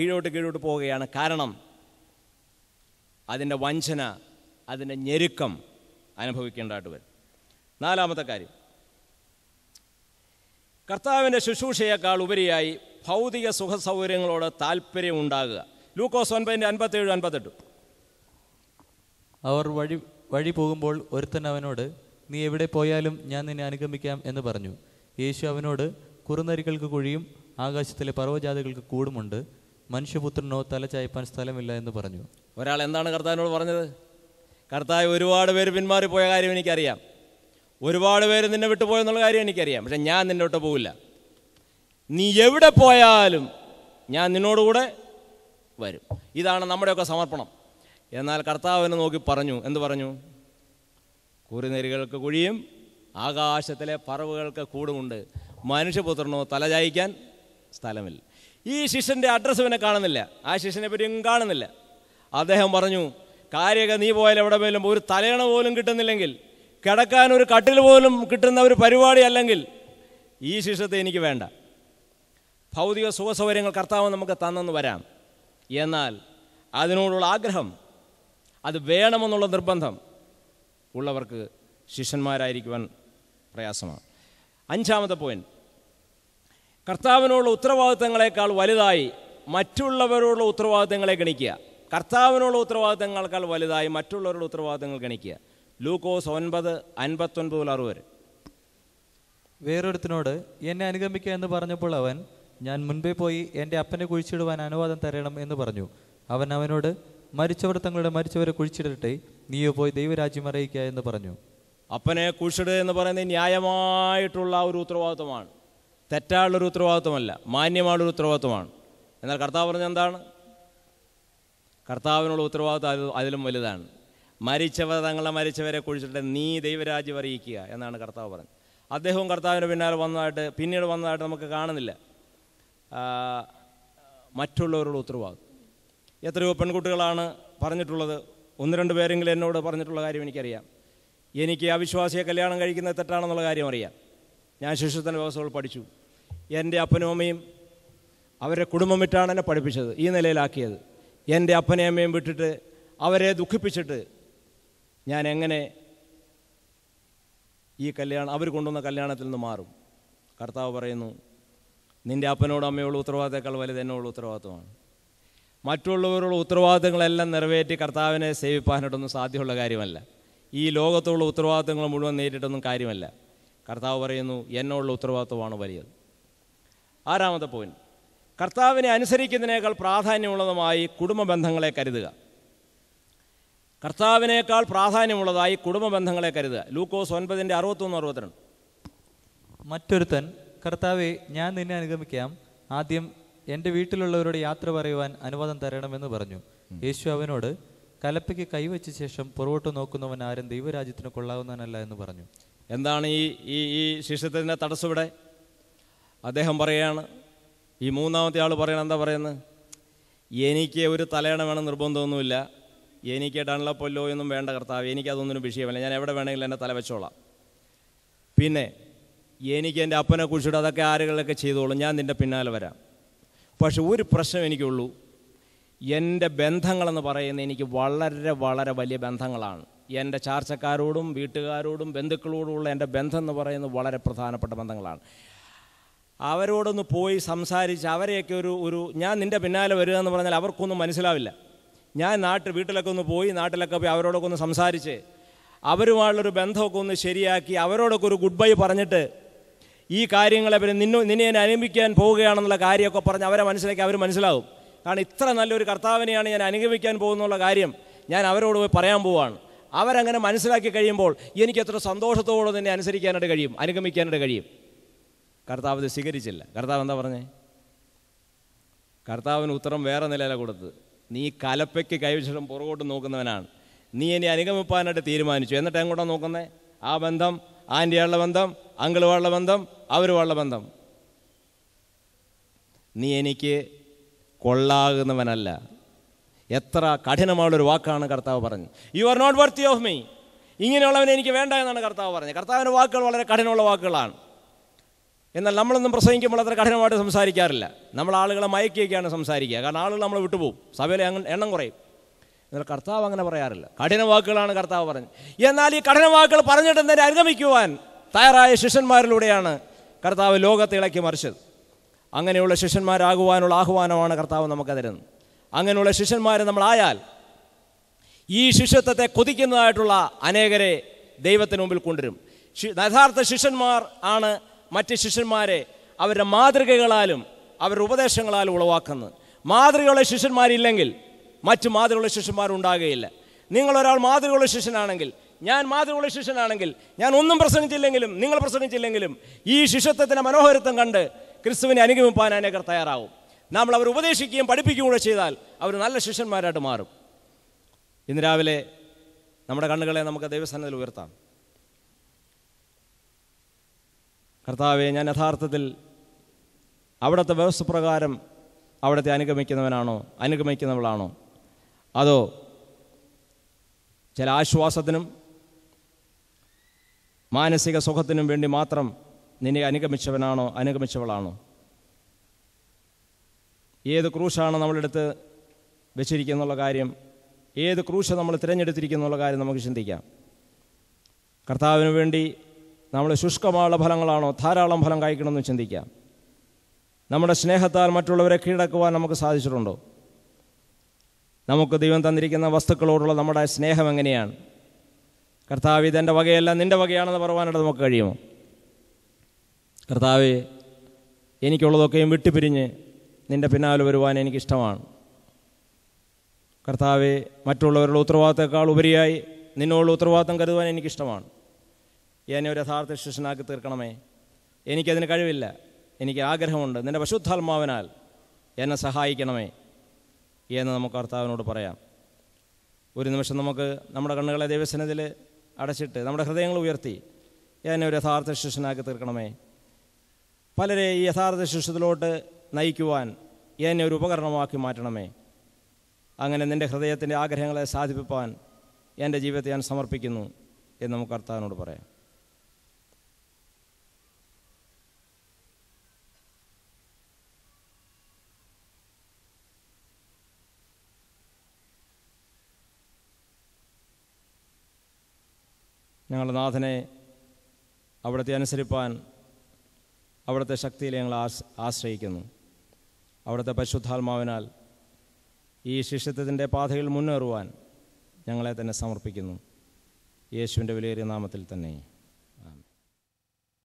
കീഴോട്ട് കീഴോട്ട് പോവുകയാണ്. കാരണം അതിന്റെ വഞ്ചന അതിന്റെ ഞെരുക്കം അനുഭവിക്കേണ്ടതായിട്ട് വരും. നാലാമത്തെ കാര്യം. കർത്താവിന്റെ ശുശ്രൂഷയേക്കാൾ ഉപരിയായി ഭൗതിക സുഖ സൗകര്യങ്ങളോട് താല്പര്യം ഉണ്ടാകുക. ലൂക്കോസ് ഒൻപതിന്റെ അൻപത്തേഴ് അൻപത്തെട്ട്. അവർ വഴി വഴി പോകുമ്പോൾ ഒരുത്തൻ അവനോട് നീ എവിടെ പോയാലും ഞാൻ നിന്നെ അനുഗമിക്കാം എന്ന് പറഞ്ഞു. യേശു അവനോട് കുറുനരികൾക്ക് കുഴിയും ആകാശത്തിലെ പർവജാതികൾക്ക് കൂടുമുണ്ട്. മനുഷ്യപുത്രനോ തല ചായ്പാൻ സ്ഥലമില്ല എന്ന് പറഞ്ഞു. ഒരാൾ എന്താണ് കർത്താവിനോട് പറഞ്ഞത്? കർത്താവ് ഒരുപാട് പേര് പിന്മാറിപ്പോയ കാര്യം എനിക്കറിയാം. ഒരുപാട് പേര് നിന്നെ വിട്ടുപോയെന്നുള്ള കാര്യം എനിക്കറിയാം. പക്ഷെ ഞാൻ നിന്നെ വിട്ട് പോവില്ല. നീ എവിടെ പോയാലും ഞാൻ നിന്നോടുകൂടെ വരും. ഇതാണ് നമ്മുടെയൊക്കെ സമർപ്പണം. എന്നാൽ കർത്താവിനെ നോക്കി പറഞ്ഞു. എന്ത് പറഞ്ഞു? കുറിനെരികൾക്ക് കുഴിയും ആകാശത്തിലെ പറവുകൾക്ക് കൂടുമുണ്ട്. മനുഷ്യപുത്രനോ തലചായിക്കാൻ സ്ഥലമില്ല. ഈ ശിഷ്യന്റെ അഡ്രസ്സ് ഇവനെ കാണുന്നില്ല. ആ ശിഷ്യനെ പറ്റിയും കാണുന്നില്ല. അദ്ദേഹം പറഞ്ഞു കാര്യമൊക്കെ നീ പോയാൽ എവിടെ പോയാലും ഒരു തലയണ പോലും കിട്ടുന്നില്ലെങ്കിൽ കിടക്കാൻ ഒരു കട്ടിൽ പോലും കിട്ടുന്ന ഒരു പരിപാടി അല്ലെങ്കിൽ ഈ ശിഷ്യത്തെ എനിക്ക് വേണ്ട. ഭൗതിക സുഖസൗകര്യങ്ങൾ കർത്താവ് നമുക്ക് തന്നെന്ന് വരാം. എന്നാൽ അതിനോടുള്ള ആഗ്രഹം അത് വേണമെന്നുള്ള നിർബന്ധം ഉള്ളവർക്ക് ശിഷ്യന്മാരായിരിക്കുവാൻ പ്രയാസമാണ്. അഞ്ചാമത്തെ പോയിന്റ് കർത്താവിനോടുള്ള ഉത്തരവാദിത്തങ്ങളെക്കാൾ വലുതായി മറ്റുള്ളവരോടുള്ള ഉത്തരവാദിത്തങ്ങളെ ഗണിക്കുക. കർത്താവിനുള്ള ഉത്തരവാദിത്തങ്ങളെക്കാൾ വലുതായി മറ്റുള്ളവരുടെ ഉത്തരവാദിത്തങ്ങൾ ഗണിക്കുക. ലൂക്കോസ് ഒൻപത് അൻപത്തൊൻപത് മുതൽ അറുപത് വേറൊരുത്തിനോട് എന്നെ അനുഗമിക്കുക എന്ന് പറഞ്ഞപ്പോൾ അവൻ ഞാൻ മുൻപേ പോയി എന്റെ അപ്പനെ കുഴിച്ചിടുവാൻ അനുവാദം തരണം എന്ന് പറഞ്ഞു. അവൻ അവനോട് മരിച്ചവർ തങ്ങളുടെ മരിച്ചവരെ കുഴിച്ചിടട്ടെ നീയോ പോയി ദൈവരാജ്യം അറിയിക്കുക എന്ന് പറഞ്ഞു. അപ്പനെ കുഴിച്ചിടുക എന്ന് പറയുന്നത് ന്യായമായിട്ടുള്ള ഒരു ഉത്തരവാദിത്വമാണ്. തെറ്റായുള്ളൊരു ഉത്തരവാദിത്വമല്ല മാന്യമായുള്ളൊരു ഉത്തരവാദിത്വമാണ്. എന്നാൽ കർത്താവ് പറഞ്ഞ എന്താണ്? കർത്താവിനുള്ള ഉത്തരവാദിത്വം അത് അതിലും വലുതാണ്. മരിച്ചവർ തങ്ങളെ മരിച്ചവരെ കുഴിച്ചിട്ട് നീ ദൈവരാജ്യം അറിയിക്കുക എന്നാണ് കർത്താവ് പറഞ്ഞത്. അദ്ദേഹവും കർത്താവിന്റെ പിന്നാലെ വന്നതായിട്ട് പിന്നീട് വന്നതായിട്ട് നമുക്ക് കാണുന്നില്ല. മറ്റുള്ളവരുടെ ഉത്തരവാദിത്വം. എത്രയോ പെൺകുട്ടികളാണ് പറഞ്ഞിട്ടുള്ളത്. ഒന്ന് രണ്ട് പേരെങ്കിലും എന്നോട് പറഞ്ഞിട്ടുള്ള കാര്യം എനിക്കറിയാം. എനിക്ക് അവിശ്വാസിയെ കല്യാണം കഴിക്കുന്നത് തെറ്റാണെന്നുള്ള കാര്യം അറിയാം. ഞാൻ ശിശുത്വ വ്യവസ്ഥകൾ പഠിച്ചു. എന്റെ അപ്പനും അമ്മയും അവരെ കുടുംബം വിട്ടാണ് എന്നെ പഠിപ്പിച്ചത് ഈ നിലയിലാക്കിയത്. എന്റെ അപ്പനെയും അമ്മയും വിട്ടിട്ട് അവരെ ദുഃഖിപ്പിച്ചിട്ട് ഞാൻ എങ്ങനെ ഈ കല്യാണം അവർ കൊണ്ടുവന്ന കല്യാണത്തിൽ നിന്ന് മാറും. കർത്താവ് പറയുന്നു നിന്റെ അപ്പനോടും അമ്മയോടും ഉത്തരവാദിത്തേക്കാൾ വലുത് എന്നോടുള്ള ഉത്തരവാദിത്വമാണ്. മറ്റുള്ളവരുള്ള ഉത്തരവാദിത്തങ്ങളെല്ലാം നിറവേറ്റി കർത്താവിനെ സേവിപ്പാനായിട്ടൊന്നും സാധ്യമുള്ള കാര്യമല്ല. ഈ ലോകത്തുള്ള ഉത്തരവാദിത്തങ്ങൾ മുഴുവൻ നേരിട്ടൊന്നും കാര്യമല്ല. കർത്താവ് പറയുന്നു എന്നോടുള്ള ഉത്തരവാദിത്വമാണ് വലിയത്. ആറാമത്തെ പോയിന്റ് കർത്താവിനെ അനുസരിക്കുന്നതിനേക്കാൾ പ്രാധാന്യമുള്ളതുമായി കുടുംബ ബന്ധങ്ങളെ കരുതുക. കർത്താവിനേക്കാൾ പ്രാധാന്യമുള്ളതായി കുടുംബ ബന്ധങ്ങളെ കരുതുക. ലൂക്കോസ് ഒൻപതിന്റെ അറുപത്തൊന്ന് അറുപത്തിരണ്ട്. മറ്റൊരുത്തൻ കർത്താവെ ഞാൻ നിന്നെ അനുഗമിക്കാം. ആദ്യം എന്റെ വീട്ടിലുള്ളവരോട് യാത്ര പറയുവാൻ അനുവാദം തരണമെന്ന് പറഞ്ഞു. യേശു അവനോട് കലപ്പയ്ക്ക് കൈവച്ച ശേഷം പുറകോട്ട് നോക്കുന്നവൻ ആരും ദൈവരാജ്യത്തിന് കൊള്ളാവുന്നവനല്ല എന്ന് പറഞ്ഞു. എന്താണ് ഈ ഈ ഈ ശിഷ്യത്തിന്റെ തടസ്സം ഇവിടെ? അദ്ദേഹം പറയുകയാണ് ഈ മൂന്നാമത്തെ ആൾ പറയണ എന്താ പറയുന്നത്? എനിക്ക് ഒരു തലയണ വേണം നിർബന്ധമൊന്നുമില്ല. എനിക്ക് ഡൺലപ്പൊല്ലോ ഒന്നും വേണ്ട കർത്താവ് എനിക്കതൊന്നും വിഷയമല്ല. ഞാൻ എവിടെ വേണമെങ്കിലും എന്റെ തല വെച്ചോളാം. പിന്നെ എനിക്ക് എന്റെ അപ്പനെ കുറിച്ചിട്ട് അതൊക്കെ ആരുകളൊക്കെ ചെയ്തോളും ഞാൻ നിന്റെ പിന്നാലെ വരാം. പക്ഷെ ഒരു പ്രശ്നം എനിക്കുള്ളൂ. എന്റെ ബന്ധങ്ങളെന്ന് പറയുന്നത് എനിക്ക് വളരെ വളരെ വലിയ ബന്ധങ്ങളാണ്. എന്റെ ചാർച്ചക്കാരോടും വീട്ടുകാരോടും ബന്ധുക്കളോടുമുള്ള എന്റെ ബന്ധം എന്ന് പറയുന്നത് വളരെ പ്രധാനപ്പെട്ട ബന്ധങ്ങളാണ്. അവരോടൊന്ന് പോയി സംസാരിച്ച് അവരെയൊക്കെ ഒരു ഒരു ഞാൻ നിന്റെ പിന്നാലെ വരിക എന്ന് പറഞ്ഞാൽ അവർക്കൊന്നും മനസ്സിലാവില്ല. ഞാൻ നാട്ടിൽ വീട്ടിലൊക്കെ ഒന്ന് പോയി നാട്ടിലൊക്കെ പോയി അവരോടൊക്കെ ഒന്ന് സംസാരിച്ച് അവരുമായുള്ളൊരു ബന്ധമൊക്കെ ഒന്ന് ശരിയാക്കി അവരോടൊക്കെ ഒരു ഗുഡ് ബൈ പറഞ്ഞിട്ട് ഈ കാര്യങ്ങളെ പിന്നെ നിന്നു നിന്നെ ഞാൻ അനുഗമിക്കാൻ പോവുകയാണെന്നുള്ള കാര്യമൊക്കെ പറഞ്ഞ് അവരെ മനസ്സിലാക്കി അവർ മനസ്സിലാവും. കാരണം ഇത്ര നല്ലൊരു കർത്താവിനെയാണ് ഞാൻ അനുഗമിക്കാൻ പോകുന്നുള്ള കാര്യം ഞാൻ അവരോട് പോയി പറയാൻ പോവുകയാണ് അവരങ്ങനെ മനസ്സിലാക്കി കഴിയുമ്പോൾ എനിക്ക് എത്ര സന്തോഷത്തോടെ തന്നെ അനുസരിക്കാനായിട്ട് കഴിയും അനുഗമിക്കാനായിട്ട് കഴിയും. കർത്താവ് ഇത് സ്വീകരിച്ചില്ല. കർത്താവ് എന്താ പറഞ്ഞേ? കർത്താവിന് ഉത്തരം വേറെ നിലയിലാണ് കൊടുത്തത്. നീ കലപ്പയ്ക്ക് കൈവശം പുറകോട്ട് നോക്കുന്നവനാണ്. നീ എന്നെ അനുഗമിപ്പാനായിട്ട് തീരുമാനിച്ചു. എന്നിട്ട് എങ്ങോട്ടാണ് നോക്കുന്നേ? ആ ബന്ധം ആന്റിയുള്ള ബന്ധം അങ്കിളുമായുള്ള ബന്ധം അവരുമായുള്ള ബന്ധം. നീ എനിക്ക് കൊള്ളാകുന്നവനല്ല. എത്ര കഠിനമായുള്ളൊരു വാക്കാണ് കർത്താവ് പറഞ്ഞത്. You are not worthy of me ഇങ്ങനെയുള്ളവനെ എനിക്ക് വേണ്ട എന്നാണ് കർത്താവ് പറഞ്ഞത്. കർത്താവിന്റെ വാക്കുകൾ വളരെ കഠിനമുള്ള വാക്കുകളാണ്. എന്നാൽ നമ്മളൊന്നും പ്രസംഗിക്കുമ്പോൾ അത്ര കഠിനമായിട്ട് സംസാരിക്കാറില്ല. നമ്മൾ ആളുകളെ മയക്കിയൊക്കെയാണ് സംസാരിക്കുക. കാരണം ആളുകൾ നമ്മൾ വിട്ടുപോകും. സഭയിലെ എണ്ണം കുറയും. എന്നാൽ കർത്താവ് അങ്ങനെ പറയാറില്ല. കഠിന വാക്കുകളാണ് കർത്താവ് പറഞ്ഞത്. എന്നാൽ ഈ കഠിന വാക്കുകൾ പറഞ്ഞിട്ട് തന്നെ അനുഗമിക്കുവാൻ? തയ്യാറായ ശിഷ്യന്മാരിലൂടെയാണ് കർത്താവ് ലോകത്തെ ഇളക്കി മറിച്ചത്. അങ്ങനെയുള്ള ശിഷ്യന്മാരാകുവാനുള്ള ആഹ്വാനമാണ് കർത്താവ് നമുക്ക് തരുന്നത്. അങ്ങനെയുള്ള ശിഷ്യന്മാർ നമ്മളായാൽ ഈ ശിഷ്യത്വത്തെ കൊതിക്കുന്നതായിട്ടുള്ള അനേകരെ ദൈവത്തിന് മുമ്പിൽ കൊണ്ടുവരും. യഥാർത്ഥ ശിഷ്യന്മാർ ആണ് മറ്റ് ശിഷ്യന്മാരെ അവരുടെ മാതൃകകളാലും അവരുടെ ഉപദേശങ്ങളാലും ഉളവാക്കുന്നത് മാതൃകയുള്ള ശിഷ്യന്മാരില്ലെങ്കിൽ മറ്റ് മാതൃകയുള്ള ശിഷ്യന്മാരുണ്ടാകുകയില്ല. നിങ്ങളൊരാൾ മാതൃകയുള്ള ശിഷ്യനാണെങ്കിൽ ഞാൻ മാതൃകയുള്ള ശിഷ്യനാണെങ്കിൽ ഞാൻ ഒന്നും പ്രസംഗിച്ചില്ലെങ്കിലും നിങ്ങൾ പ്രസംഗിച്ചില്ലെങ്കിലും ഈ ശിഷ്യത്വത്തിന്റെ മനോഹരത്വം കണ്ട് ക്രിസ്തുവിനെ അനുഗമിപ്പാൻ അനേകർ തയ്യാറാവും. നമ്മൾ അവർ ഉപദേശിക്കുകയും പഠിപ്പിക്കുകയും കൂടെ ചെയ്താൽ അവർ നല്ല ശിഷ്യന്മാരായിട്ട് മാറും. ഇന്ന് രാവിലെ നമ്മുടെ കണ്ണുകളെ നമുക്ക് ദൈവസന്നതിൽ ഉയർത്താം. കർത്താവെ ഞാൻ യഥാർത്ഥത്തിൽ അവിടുത്തെ വ്യവസ്ഥ പ്രകാരം അവിടുത്തെ അനുഗമിക്കുന്നവനാണോ? അനുഗമിക്കുന്നവളാണോ? അതോ ചില ആശ്വാസത്തിനും മാനസിക സുഖത്തിനും വേണ്ടി മാത്രം നിന്നെ അനുഗമിച്ചവനാണോ? അനുഗമിച്ചവളാണോ? ഏത് ക്രൂശാണ് നമ്മളെടുത്ത് വെച്ചിരിക്കുന്നുള്ള കാര്യം ഏത് ക്രൂശ നമ്മൾ തിരഞ്ഞെടുത്തിരിക്കുന്നുള്ള കാര്യം നമുക്ക് ചിന്തിക്കാം. കർത്താവിന് വേണ്ടി നമ്മൾ ശുഷ്കമായ ഫലങ്ങളാണോ? ധാരാളം ഫലം കഴിക്കണമെന്ന് ചിന്തിക്കാം നമ്മുടെ സ്നേഹത്താൽ മറ്റുള്ളവരെ കീഴടക്കുവാൻ നമുക്ക് സാധിച്ചിട്ടുണ്ടോ? നമുക്ക് ദൈവം തന്നിരിക്കുന്ന വസ്തുക്കളോടുള്ള നമ്മുടെ സ്നേഹം എങ്ങനെയാണ്? കർത്താവ് ഇതെന്റെ വകയല്ല നിന്റെ വകയാണെന്ന് പറയാനായിട്ട് നമുക്ക് കഴിയുമോ? കർത്താവ് എനിക്കുള്ളതൊക്കെയും വിട്ടുപിരിഞ്ഞ് നിന്റെ പിന്നാലെ വരുവാൻ എനിക്കിഷ്ടമാണ്. കർത്താവ് മറ്റുള്ളവരുടെ ഉത്തരവാദിത്തേക്കാൾ ഉപരിയായി നിന്നോടുള്ള ഉത്തരവാദിത്തം കരുതുവാൻ എനിക്കിഷ്ടമാണ്. എന്നെ ഒരു യഥാർത്ഥ ശിഷ്യനാക്കി തീർക്കണമേ. എനിക്കതിന് കഴിവില്ല. എനിക്ക് ആഗ്രഹമുണ്ട്. നിന്റെ പശുദ്ധാത്മാവിനാൽ എന്നെ സഹായിക്കണമേ എന്ന് നമുക്ക് കർത്താവിനോട് പറയാം. ഒരു നിമിഷം നമുക്ക് നമ്മുടെ കണ്ണുകളെ ദൈവസനത്തിൽ അടച്ചിട്ട് നമ്മുടെ ഹൃദയങ്ങൾ ഉയർത്തി എന്നെ ഒരു യഥാർത്ഥ ശിഷ്യനാക്കി തീർക്കണമേ. പലരെ ഈ യഥാർത്ഥ ശിഷ്യത്തിലോട്ട് നയിക്കുവാൻ എന്നെ ഒരു ഉപകരണമാക്കി മാറ്റണമേ. അങ്ങനെ നിന്റെ ഹൃദയത്തിന്റെ ആഗ്രഹങ്ങളെ സാധിപ്പിപ്പാൻ എന്റെ ജീവിതത്തെ ഞാൻ സമർപ്പിക്കുന്നു എന്ന് നമുക്ക് കർത്താവിനോട് പറയാം. ഞങ്ങളുടെ നാഥനെ അവിടുത്തെ അനുസരിപ്പാൻ അവിടുത്തെ ശക്തിയിൽ ഞങ്ങൾ ആശ് ആശ്രയിക്കുന്നു. അവിടുത്തെ പരിശുദ്ധാത്മാവിനാൽ ഈ ശിഷ്യത്വത്തിന്റെ പാതയിൽ മുന്നേറുവാൻ ഞങ്ങളെ തന്നെ സമർപ്പിക്കുന്നു. യേശുവിന്റെ വിലയേറിയ നാമത്തിൽ തന്നെ.